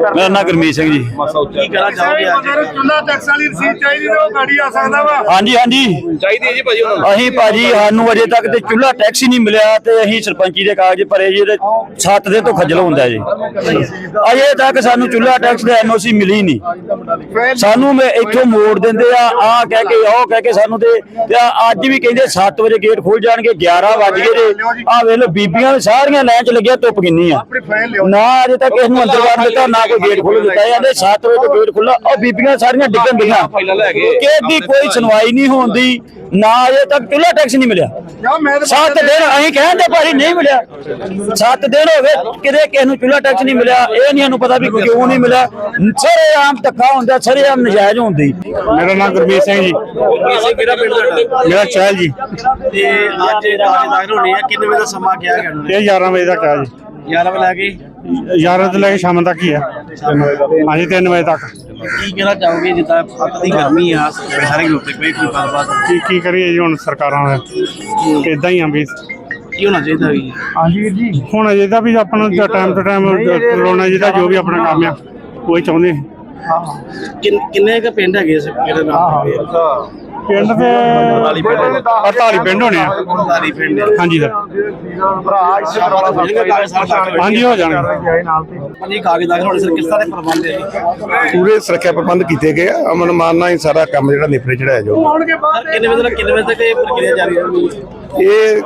ਮੇਰਾ ਨਾਮ ਗੁਰਮੀਤ ਸਿੰਘ ਜੀ। ਕੀ ਕਹਿਣਾ ਚਾਹੋਗੇ ਅੱਜ? ਚੁੱਲਾ ਟੈਕਸ ਵਾਲੀ ਰਸੀਦ ਚਾਹੀਦੀ ਤੇ ਉਹ ਗਾੜੀ ਆ ਸਕਦਾ ਵਾ। ਹਾਂਜੀ ਹਾਂਜੀ। ਚਾਹੀਦੀ ਹੈ ਜੀ ਭਾਜੀ ਉਹਨਾਂ ਨੂੰ। ਅਸੀਂ ਭਾਜੀ ਸਾਨੂੰ ਅਜੇ ਤੱਕ ਤੇ ਚੁੱਲਾ ਟੈਕਸ ਹੀ ਨਹੀਂ ਮਿਲਿਆ ਤੇ ਅਸੀਂ ਸਰਪੰਚੀ ਦੇ ਕਾਗਜ਼ ਭਰੇ ਜੀ ਤੇ ਸੱਤ ਦੇ ਤੋਂ ਖੱਜਲ ਹੁੰਦਾ ਜੀ। ਅਜੇ ਤੱਕ ਸਾਨੂੰ ਚੁੱਲਾ ਟੈਕਸ ਦੇ ਐਨਓਸੀ ਮਿਲੀ ਨਹੀਂ। ਸਾਨੂੰ ਮੈਂ ਇੱਥੋਂ ਮੋੜ ਦਿੰਦੇ ਆ ਆ ਕਹਿ ਕੇ ਉਹ ਕਹਿ ਕੇ ਸਾਨੂੰ ਤੇ ਅੱਜ ਵੀ ਕਹਿੰਦੇ 7 ਵਜੇ ਗੇਟ ਖੁੱਲ ਜਾਣਗੇ 11 ਵਜ ਗਏ ਜੇ। ਆ ਵੇਖ ਲਓ ਬੀਬੀਆਂ ਸਾਰੀਆਂ ਲਾਈਨ 'ਚ ਲੱਗੀਆਂ ਧੁੱਪ ਕਿੰਨੀ ਆ। ਆਪਣੀ ਫਾਈਲ ਲਿਓ ਨਾ ਅਜੇ ਤੱਕ ਇਸ ਨੂੰ ਅੰਦਰ ਵੜਨ ਦਿੱਤਾ ਨਾ ਕੋਈ ਗੇਟ ਖੋਲ ਦਿੱਤਾ ਜਾਂਦੇ 7 ਵਜੇ ਤੋਂ ਗੇਟ ਖੁੱਲਾ ਉਹ ਬੀਬੀਆਂ ਸਾਰੀਆਂ ਡਿੱਗਣ ਦੀਆਂ ਕਿਸੇ ਦੀ ਕੋਈ ਸੁਣਵਾਈ ਨਹੀਂ ਹੁੰਦੀ ਨਾ ਅਜੇ ਤੱਕ ਚੁੱਲਾ ਟੈਕਸ ਨਹੀਂ ਮਿਲਿਆ। ਯਾ ਮੈਂ ਤਾਂ ਸੱਤ ਦਿਨ ਅਸੀਂ ਕਹਿੰਦੇ ਭਾਜੀ ਨਹੀਂ ਮਿਲਿਆ। ਸੱਤ ਦਿਨ ਹੋ ਗਏ ਕਿਤੇ ਕਿਸੇ ਨੂੰ ਚੁੱਲਾ ਟੈਕਸ ਨਹੀਂ ਮਿਲਿਆ। ਇਹ ਨਹੀਂ ਸਾਨੂੰ ਪਤਾ ਵੀ ਕਿਉਂ ਨਹੀਂ ਮਿਲਿਆ। ਸਾਰੇ ਆਮ ਧੱਕਾ ਹੁੰਦਾ ਸਾਰੇ ਆਮ ਨਜਾਇਜ਼ ਹੁੰਦੀ। ਮੇਰਾ ਨਾਮ ਗੁਰਮੀਤ ਸਿੰਘ ਜੀ। ਮੇਰਾ ਚਹਿਲ ਜੀ। ਤੇ ਅੱਜ ਦਾਖਲ ਹੋਣੇ ਆ ਕਿੰਨੇ ਵਜੇ ਦਾ ਸਮਾਂ ਕਿਹਾ ਗਿਆ ਇਹ 11 ਵਜੇ ਜੀ। ਨੇ 11 ਵਜੇ ਲੈ ਕੇ? 11 ਤੋਂ ਲੈ ਕੇ ਸ਼ਾਮ ਤੱਕ ਹੀ ਆ। ਹਾਂਜੀ 3 ਵਜੇ ਤੱਕ। ਕੀ ਕਹਿਣਾ ਚਾਹੋਗੇ ਜਿੱਦਾਂ ਅੱਤ ਦੀ ਗਰਮੀ ਆ ਸਾਰੇ ਗਰੁੱਪ ਤੇ ਕੋਈ ਕੋਈ ਗੱਲਬਾਤ ਕੀ ਕੀ ਕਰੀਏ ਜੀ ਹੁਣ ਸਰਕਾਰਾਂ ਦਾ ਇਦਾਂ ਹੀ ਆ ਵੀ। ਕੀ ਹੋਣਾ ਚਾਹੀਦਾ ਵੀ? ਹੁਣ ਅਜੇ ਦਾ ਵੀ ਆਪਣਾ ਟਾਈਮ ਟੂ ਟਾਈਮ ਕਰੋਨਾ ਜੀ ਦਾ ਜੋ ਵੀ ਆਪਣਾ ਕੰਮ ਆ ਉਹ ਹੀ ਚਾਹੁੰਦੇ। ਕਿੰਨ- ਕਿੰਨੇ ਕ ਪਿੰਡ ਹੈਗੇ ਇਸ ਕਿਹੜੇ ਨਾਮ? ਪਿੰਡ ਤੇ 48 ਪਿੰਡ ਹੋਣੇ ਆ। ਸਾਰੀ ਪਿੰਡ ਹਾਂਜੀ ਸਰ। ਹਾਂਜੀ ਹੋ ਜਾਣਗੇ। ਹਾਂਜੀ ਕਾਗਜ਼ ਦਾਖਲ ਹੋਣੇ ਸਰ ਕਿਸ ਤਰ੍ਹਾਂ ਦੇ ਪ੍ਰਬੰਧ ਹੈ ਜੀ? ਪੂਰੇ ਸੁਰੱਖਿਆ ਪ੍ਰਬੰਧ ਕੀਤੇ ਗਏ ਆ? ਅਮਨ ਮਾਨ ਨਾਲ ਹੀ ਸਾਰਾ ਕੰਮ ਜਿਹੜਾ ਨਿਪਰੇ ਚੜਾਇਆ ਸਰ ਕਿੰਨੇ ਵਜੇ ਤੱਕ ਕਿੰਨੇ ਵਜੇ ਤੱਕ ਇਹ ਪ੍ਰਕਿਰਿਆ ਜਾਰੀ ਰਹੂਗੀ? ਇਹ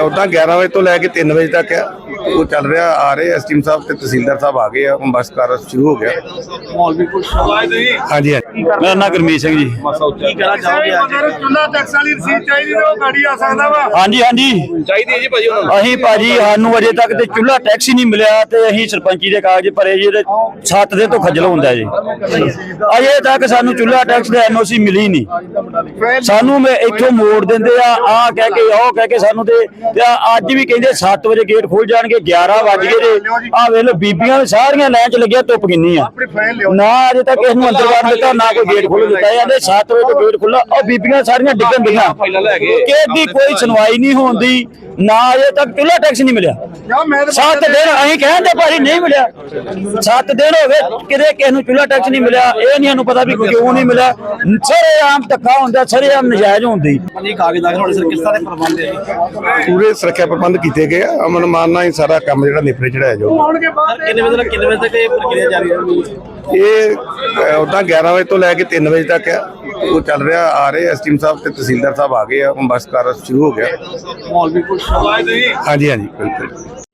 ਉਦਾਂ 11 ਵਜੇ ਤੋਂ ਲੈ ਕੇ 3 ਵਜੇ ਤੱਕ ਆ। ਉਹ ਚੱਲ ਰਿਹਾ ਆ ਰਹੇ ਐਸਟੀਮ ਸਾਹਿਬ ਤੇ ਤਹਿਸੀਲਦਾਰ ਸਾਹਿਬ ਆ ਗਏ ਆ ਹੁਣ ਬਸ ਕਾਰ ਸ਼ੁਰੂ ਹੋ ਗਿਆ। ਮਾਹੌਲ ਵੀ ਕੁਝ ਹਾਂਜੀ ਹਾਂਜੀ। ਮੇਰਾ ਨਾਮ ਗੁਰਮੀਤ ਸਿੰਘ ਜੀ। ਕੀ ਕਹਿਣਾ ਚਾਹੋਗੇ ਅੱਜ? ਚੁੱਲਾ ਟੈਕਸ ਵਾਲੀ ਰਸੀਦ ਚਾਹੀਦੀ ਤੇ ਉਹ ਗਾੜੀ ਆ ਸਕਦਾ ਵਾ। ਹਾਂਜੀ ਹਾਂਜੀ। ਚਾਹੀਦੀ ਹੈ ਜੀ ਭਾਜੀ ਉਹਨਾਂ ਨੂੰ। ਅਸੀਂ ਭਾਜੀ ਸਾਨੂੰ ਅਜੇ ਤੱਕ ਤੇ ਚੁੱਲਾ ਟੈਕਸ ਹੀ ਨਹੀਂ ਮਿਲਿਆ ਤੇ ਅਸੀਂ ਸਰਪੰਚੀ ਦੇ ਕਾਗਜ਼ ਭਰੇ ਜੀ ਤੇ ਸੱਤ ਦੇ ਤੋਂ ਖੱਜਲ ਹੁੰਦਾ ਜੀ। ਅਜੇ ਤੱਕ ਸਾਨੂੰ ਚੁੱਲਾ ਟੈਕਸ ਦੇ ਐਨਓਸੀ ਮਿਲੀ ਨਹੀਂ। ਸਾਨੂੰ ਮੈਂ ਇੱਥੋਂ ਮੋੜ ਦਿੰਦੇ ਆ ਆ ਕਹਿ ਕੇ ਉਹ ਕਹਿ ਕੇ ਸਾਨੂੰ ਤੇ ਅੱਜ ਵੀ ਕਹਿੰਦੇ 7 ਵਜੇ ਗੇਟ ਖੁੱਲ ਜਾਣਗੇ। 11 ਵਜ ਗਏ ਜੇ। ਆ ਵੇਖ ਲਓ ਬੀਬੀਆਂ ਵੀ ਸਾਰੀਆਂ ਲਾਈਨ 'ਚ ਲੱਗੀਆਂ ਧੁੱਪ ਕਿੰਨੀ ਆ। ਆਪਣੀ ਫਾਈਲ ਲਿਓ। ਨਾ ਅਜੇ ਤੱਕ ਇਸ ਨੂੰ ਅੰਦਰ ਵੜਨ ਦਿੱਤਾ ਨਾ ਕੋਈ ਗੇਟ ਖੋਲ ਦਿੱਤਾ। ਜਾਂਦੇ 7 ਵਜੇ ਤੋਂ ਗੇਟ ਖੁੱਲਾ ਉਹ ਬੀਬੀਆਂ ਸਾਰੀਆਂ ਡਿੱਗਣ ਦੀਆਂ ਫਾਈਲਾਂ ਲੈ ਗਏ। ਕਿਸੇ ਦੀ ਕੋਈ ਸੁਣਵਾਈ ਨਹੀਂ ਹੁੰਦੀ ਨਾ ਅਜੇ ਤੱਕ ਚੁੱਲਾ ਟੈਕਸ ਨਹੀਂ ਮਿਲਿਆ। ਯਾ ਮੈਂ ਤਾਂ ਸੱਤ ਦਿਨ ਅਸੀਂ ਕਹਿੰਦੇ ਭਾਜੀ ਨਹੀਂ ਮਿਲਿਆ। ਸੱਤ ਦਿਨ ਹੋ ਗਏ ਕਿਤੇ ਕਿਸੇ ਨੂੰ ਚੁੱਲਾ ਟੈਕਸ ਨਹੀਂ ਮਿਲਿਆ। ਇਹ ਨਹੀਂ ਸਾਨੂੰ ਪਤਾ ਵੀ ਕਿਉਂ ਨਹੀਂ ਮਿਲਿਆ। ਸਾਰੇ ਆਮ ਧੱਕਾ ਹੁੰਦਾ ਸਾਰੇ ਆਮ ਨਜਾਇਜ਼ ਹੁੰਦੀ। ਪੂਰੇ ਸੁਰੱਖਿਆ ਪ੍ਰਬੰਧ ਕੀਤੇ ਗਏ ਆ। ਅਮਨ ਮਾਨ ਨਾਲ ਹੀ ਸਾਰਾ ਕੰਮ ਜਿਹੜਾ ਨਿਪਰੇ ਚੜਾਇਆ ਜਾਊਗਾ। ਕਿੰਨੇ ਵਜੇ ਤੱਕ ਕਿੰਨੇ ਵਜੇ ਤੱਕ ਇਹ ਪ੍ਰਕਿਰਿਆ ਜਾਰੀ ਰਹੂਗੀ ਇਹ ਉਦਾਂ 11 ਵਜੇ ਤੋਂ ਲੈ ਕੇ 3 ਵਜੇ ਤੱਕ ਆ। ਉਹ ਚੱਲ ਰਿਹਾ ਆ ਰਹੇ ਐਸਟੀਮ ਸਾਹਿਬ ਤੇ ਤਹਿਸੀਲਦਾਰ ਸਾਹਿਬ ਆ ਗਏ ਆ। ਹੁਣ ਬਸ ਕਾਰ ਸ਼ੁਰੂ ਹੋ ਗਿਆ। ਮਾਹੌਲ ਵੀ ਕੁਝ ਹਾਂਜੀ ਹਾਂਜੀ ਬਿਲਕੁਲ।